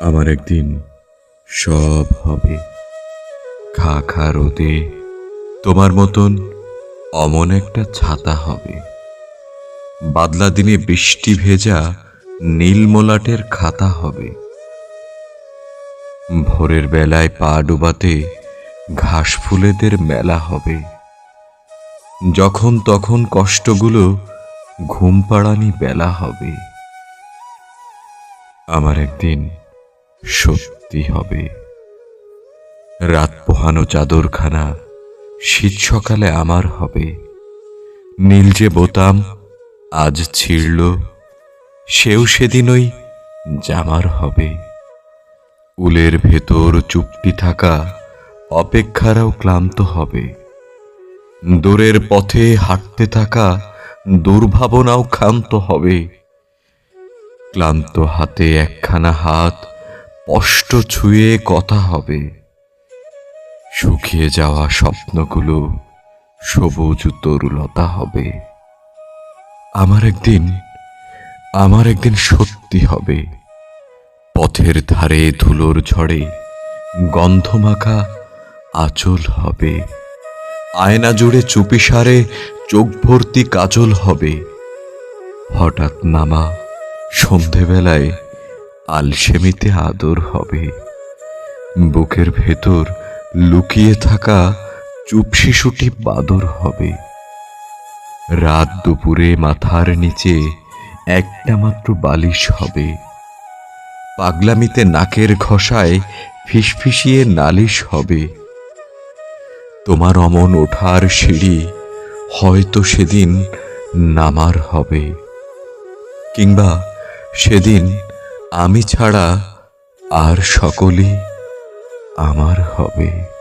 আমার একদিন সব হবে। খা খা রোদে তোমার মতন অমন একটা ছাতা হবে। বাদলা দিনে বৃষ্টি ভেজা নীল মলাটের খাতা হবে। ভোরের বেলায় পা ডুবাতে ঘাস ফুলেদের মেলা হবে। যখন তখন কষ্টগুলো ঘুম পাড়ানি বেলা হবে। আমার একদিন সত্যি হবে। রাত পোহানো চাদরখানা শীত সকালে আমার হবে। নীল যে বোতাম আজ ছিঁড়ল, সেও সেদিন ওই জামার হবে। উলের ভেতর চুপটি থাকা অপেক্ষারাও ক্লান্ত হবে। দূরের পথে হাঁটতে থাকা দুর্ভাবনাও ক্ষান্ত হবে। ক্লান্ত হাতে একখানা হাত স্পষ্ট ছুঁয়ে কথা হবে। শুকিয়ে যাওয়া স্বপ্নগুলো সবুজ তরুলতা হবে। আমার একদিন আমার একদিন সত্যি হবে। পথের ধারে ধুলোর ঝড়ে গন্ধমাখা আচল হবে। আয়না জুড়ে চুপিসারে চোখ ভর্তি কাজল হবে। হঠাৎ নামা সন্ধেবেলায় আলসেমিতে আদর হবে। বুকের ভেতর লুকিয়ে থাকা চুপ শিশুটি বাদর হবে। রাত দুপুরে মাথার নিচে একটা মাত্র বালিশ হবে। পাগলামিতে নাকের ঘষায় ফিসফিসিয়ে নালিশ হবে। তোমার অমন ওঠার সিঁড়ি হয়তো সেদিন নামার হবে। কিংবা সেদিন আমি ছাড়া আর সকলে আমার হবে।